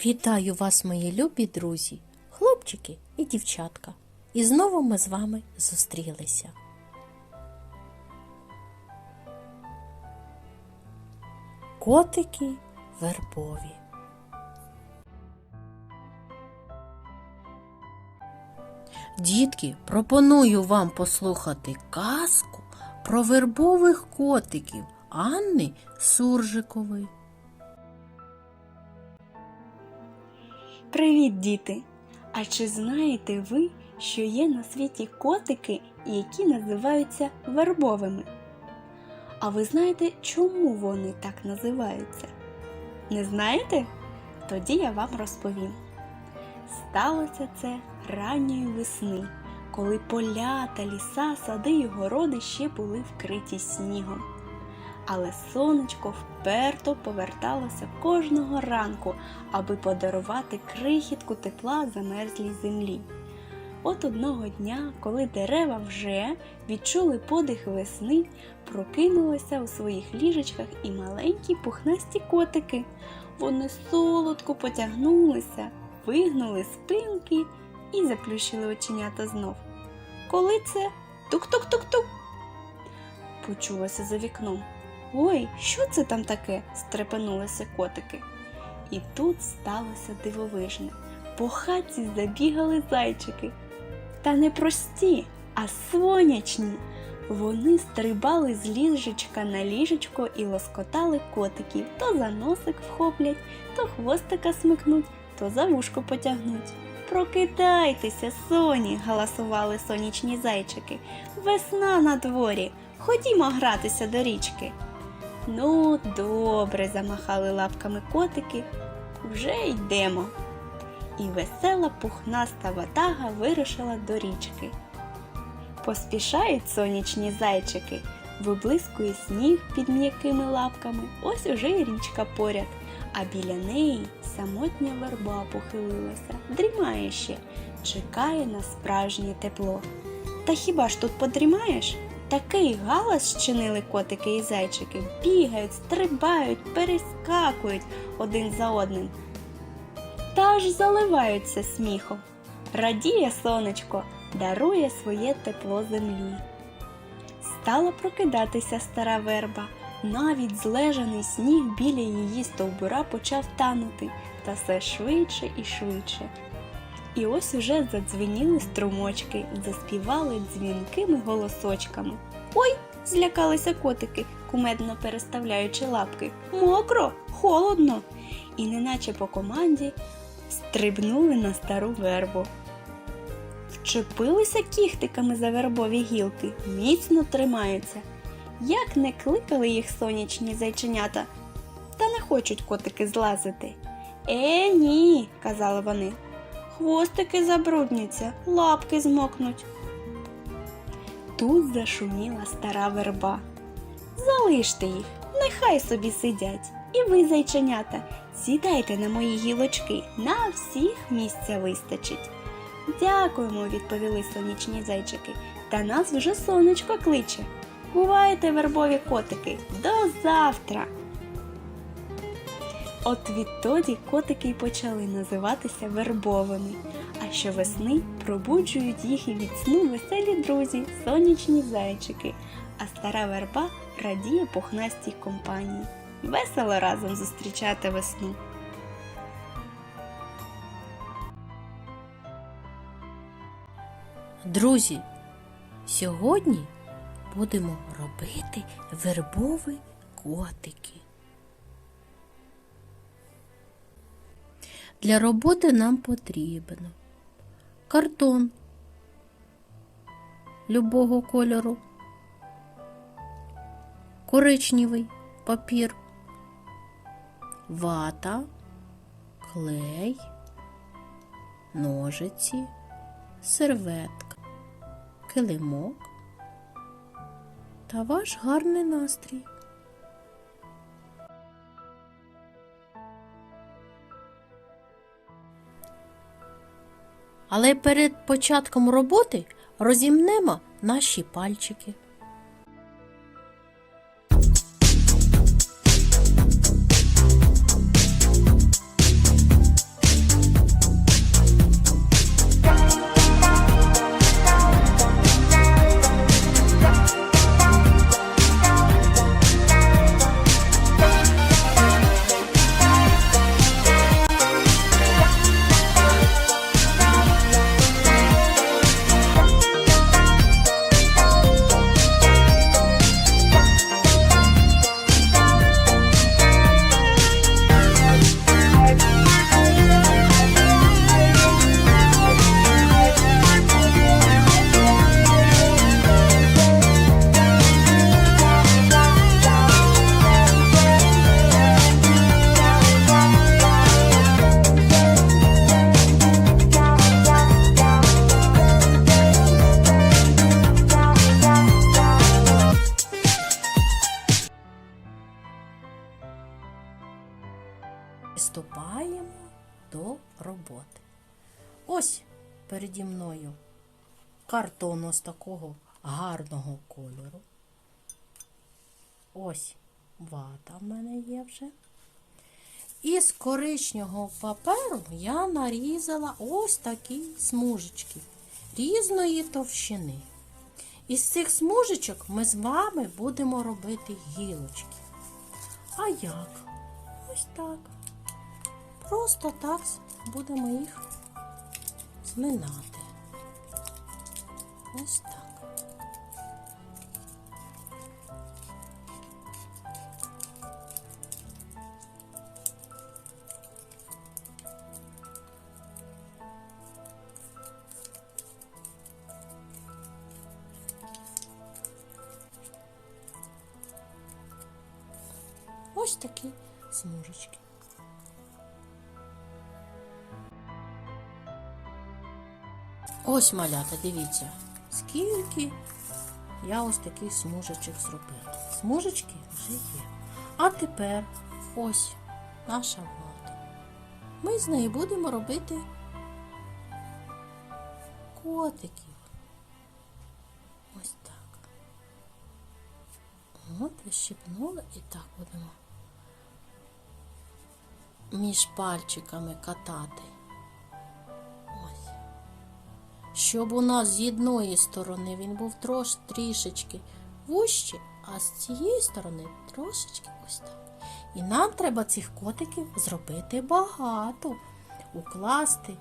Вітаю вас, мої любі друзі, хлопчики і дівчатка. І знову ми з вами зустрілися. Котики вербові. Дітки, пропоную вам послухати казку про вербових котиків Анни Суржикової. Привіт, діти! А чи знаєте ви, що є на світі котики, які називаються вербовими? А ви знаєте, чому вони так називаються? Не знаєте? Тоді я вам розповім. Сталося це ранньої весни, коли поля та ліса, сади й городи ще були вкриті снігом. Але сонечко вперто поверталося кожного ранку, аби подарувати крихітку тепла замерзлій землі. От одного дня, коли дерева вже відчули подих весни, прокинулися у своїх ліжечках і маленькі пухнасті котики. Вони солодко потягнулися, вигнули спинки і заплющили оченята знов. Коли це тук-тук-тук-тук. Почулося за вікном. Ой, що це там таке? стрепенулися котики. І тут сталося дивовижне. По хатці забігали зайчики. Та не прості, а сонячні. Вони стрибали з ліжечка на ліжечко і лоскотали котиків. То за носик вхоплять, то хвостика смикнуть, то за вушко потягнуть. Прокидайтеся, соні, галасували сонячні зайчики. Весна на дворі. Ходімо гратися до річки. Ну, добре, замахали лапками котики. Вже йдемо. І весела пухнаста ватага вирушила до річки. Поспішають сонячні зайчики, виблискує сніг під м'якими лапками, ось уже й річка поряд, а біля неї самотня верба похилилася, дрімає ще, чекає на справжнє тепло. Та хіба ж тут подрімаєш? Такий галас щинили котики і зайчики, бігають, стрибають, перескакують один за одним. Та аж заливаються сміхом. Радіє сонечко, дарує своє тепло землі. Стала прокидатися стара верба, навіть злежаний сніг біля її стовбура почав танути, та все швидше і швидше. І ось уже задзвеніли струмочки, заспівали дзвінкими голосочками. Ой, злякалися котики, кумедно переставляючи лапки. Мокро, холодно. І неначе по команді стрибнули на стару вербу. Вчепилися кіхтиками за вербові гілки, міцно тримаються. Як не кликали їх сонячні зайченята, та не хочуть котики злазити. Е, ні, казали вони. Хвостики забрудняться, лапки змокнуть. Тут зашуміла стара верба. Залиште їх, нехай собі сидять. І ви, зайченята, сідайте на мої гілочки, на всіх місця вистачить. Дякуємо, відповіли сонячні зайчики. Та нас вже сонечко кличе. Бувайте, вербові котики, до завтра! От відтоді котики й почали називатися вербовими, а щовесни пробуджують їх і від сну веселі друзі, сонячні зайчики, а стара верба радіє пухнастій компанії. Весело разом зустрічати весну. Друзі, сьогодні будемо робити вербові котики. Для роботи нам потрібно картон любого кольору, коричневий папір, вата, клей, ножиці, серветка, килимок та ваш гарний настрій. Але перед початком роботи розімнемо наші пальчики. Переді мною картон ось такого гарного кольору. Ось вата в мене є вже. Із коричневого паперу я нарізала ось такі смужечки різної товщини. Із цих смужечок ми з вами будемо робити гілочки. А як? Ось так. Просто так будемо їх зминати. Ось так. Ось такі смужечки. Ось малята, дивіться, скільки я ось таких смужечок зробила. Смужечки вже є. А тепер ось наша вата. Ми з нею будемо робити котиків. Ось так. От, вищипнула і так будемо між пальчиками катати. Щоб у нас з одної сторони він був трош, трішечки вущий, а з цієї сторони трошечки ось так. І нам треба цих котиків зробити багато, укласти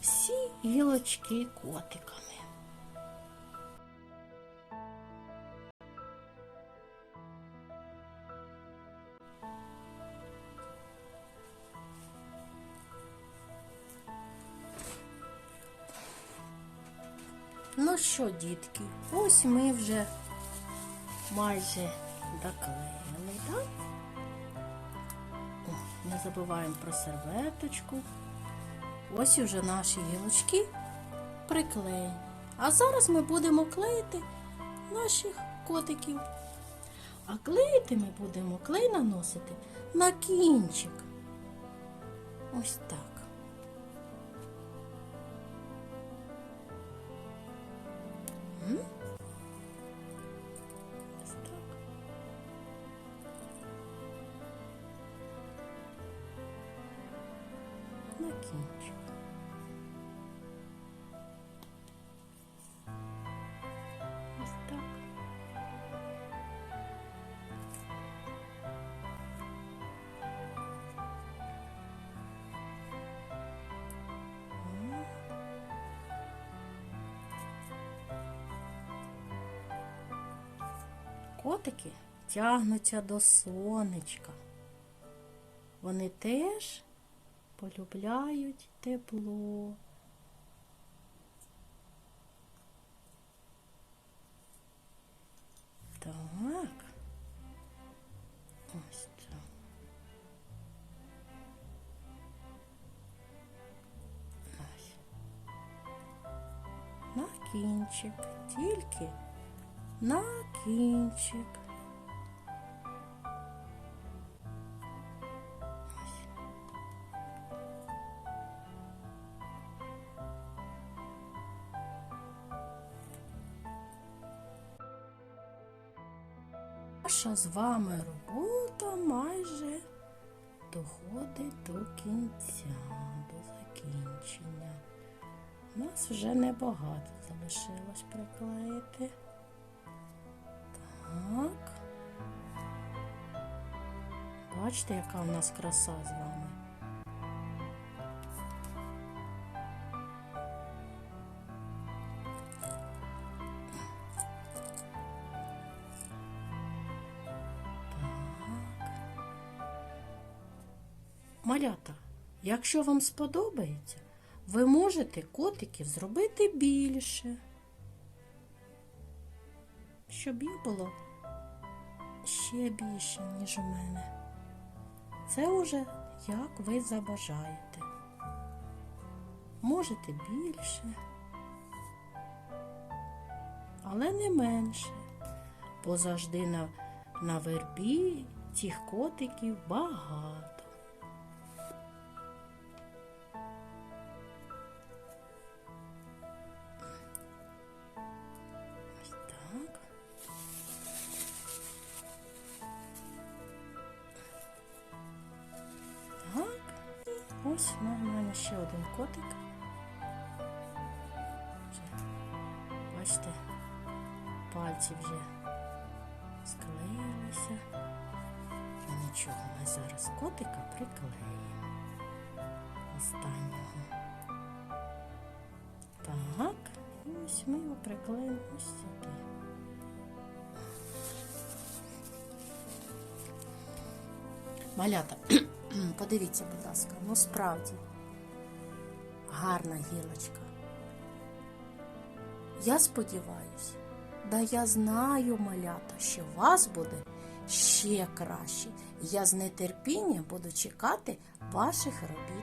всі гілочки котиками. Що, дітки, ось ми вже майже доклеїли, так? О, не забуваємо про серветочку. Ось уже наші гілочки приклеєні. А зараз ми будемо клеїти наших котиків. А клеїти ми будемо клей наносити на кінчик. Ось так. На. Ось так. Котики тягнуться до сонечка. Вони теж полюбляють тепло. Так. Ось так. Ось. На кінчик, тільки на кінчик. Наша з вами робота майже доходить до кінця, до закінчення. У нас вже небагато залишилось приклеїти. Так. Бачите, яка у нас краса з вами. Малята, якщо вам сподобається, ви можете котиків зробити більше, щоб їх було ще більше, ніж у мене. Це уже як ви забажаєте. Можете більше, але не менше, бо завжди на, на вербі цих котиків багато. Ну, ще один котик. Вже, бачите, пальці вже склеїлися. Ну, Нічого, ми зараз котика приклеїмо. Останнього. Так, і ось ми його приклеїмо ось сюди. Малята, подивіться, будь ласка, ну справді гарна гілочка. Я сподіваюся, да я знаю, малята, що вас буде ще краще. Я з нетерпінням буду чекати ваших робіт.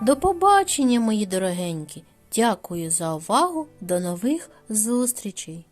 До побачення, мої дорогенькі. Дякую за увагу. До нових зустрічей!